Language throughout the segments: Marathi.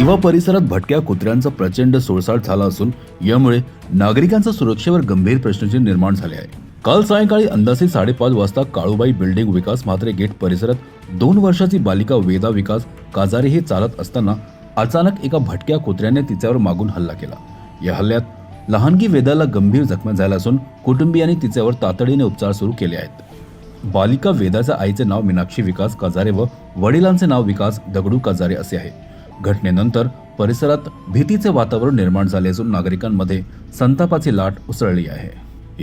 दिवा परिसरात भटक्या कुत्र्यांचा प्रचंड सोळसाट झाला असून यामुळे नागरिकांच्या सुरक्षेवर गंभीर प्रश्नचिन्ह निर्माण झाले आहे. काल सायंकाळी अंदाजे साडेपाच वाजता काळूबाई बिल्डिंग विकास म्हात्रे गेट परिसरात दोन वर्षाची बालिका वेदा विकास काजारे हे चालत असताना अचानक एका भटक्या कुत्र्याने तिच्यावर मागून हल्ला केला. या हल्ल्यात लहानगी वेदाला गंभीर जखमा झाल्या असून कुटुंबियांनी तिच्यावर तातडीने उपचार सुरू केले आहेत. बालिका वेदाच्या आईचे नाव मीनाक्षी विकास काजारे व वडिलांचे नाव विकास दगडू काजारे असे आहे. घटनेनंतर परिसरात भीतीचे वातावरण निर्माण झाले असून नागरिकांमध्ये संतापाची लाट उसळली आहे.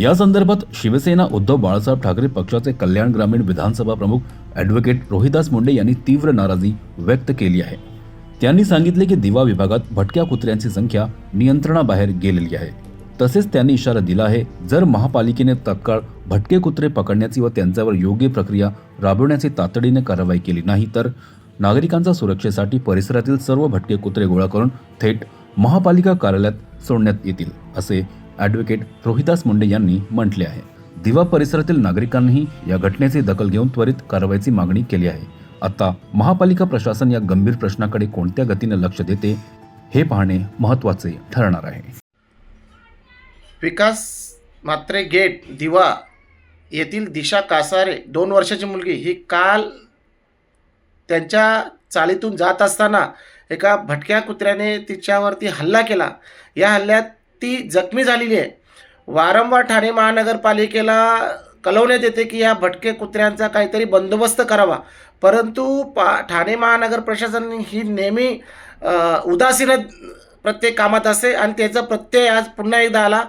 या संदर्भात शिवसेना उद्धव बाळासाहेब ठाकरे पक्षाचे कल्याण ग्रामीण विधानसभा प्रमुख ॲडव्होकेट रोहिदास मुंडे यांनी तीव्र नाराजी व्यक्त केली आहे. त्यांनी सांगितले की दिवा विभागात भटक्या कुत्र्यांची संख्या नियंत्रणाबाहेर गेलेली आहे. तसेच त्यांनी इशारा दिला आहे जर महापालिकेने तत्काळ भटके कुत्रे पकडण्याची व त्यांच्यावर योग्य प्रक्रिया राबवण्याची तातडीने कारवाई केली नाही तर नागरिकांच्या सुरक्षेसाठी परिसरातील सर्व भटके कुत्रे गोळा करून थेट महापालिका कार्यालयात सोडण्यात येतील असे ॲडव्होकेट रोहिदास मुंडे यांनी म्हटले आहे. दिवा परिसरातील नागरिकांनीही या घटनेची दखल घेऊन त्वरित कारवाईची मागणी केली आहे. आता महापालिका प्रशासन या गंभीर प्रश्नाकडे कोणत्या गतीने लक्ष देते हे पाहणे महत्त्वाचे ठरणार आहे. विकास मात्रे गेट दिवा येथील दिशा कासारे दोन वर्षाची मुलगी ही काल त्यांच्या चालीतून जात असताना एका भटक्या कुत्र्याने तिच्यावरती हल्ला केला. या हल्ल्यात ती जखमी झालेली आहे. वारंवार ठाणे महानगरपालिकेला कळवण्यात येते की या भटके कुत्र्यांचा काहीतरी बंदोबस्त करावा. परंतु पा ठाणे महानगर प्रशासन ही नेहमी उदासीन प्रत्येक कामात असे आणि त्याचा प्रत्यय आज पुन्हा एकदा आला.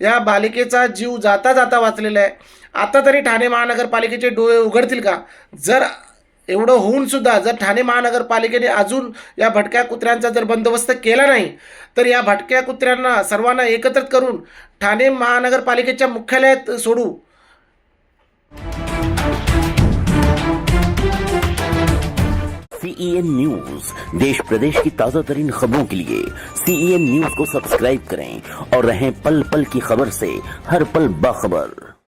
या बालिकेचा जीव जाता जाता वाचलेला आहे. आता तरी ठाणे महानगरपालिकेचे डोळे उघडतील का? जर एवढं होऊन सुद्धा जर ठाणे महानगरपालिकेने अजून या भटक्या कुत्र्यांचा जर बंदोबस्त केला नाही तर या भटक्या कुत्र्यांना सर्वांना एकत्रित करून ठाणे महानगरपालिकेच्या मुख्यालयात सोडू. सीईएन न्यूज देश प्रदेश की ताजा तरीन खबरों के लिए सीईएन न्यूज को सब्सक्राइब करें और रहें पल पल की खबर से हर पल बाखबर।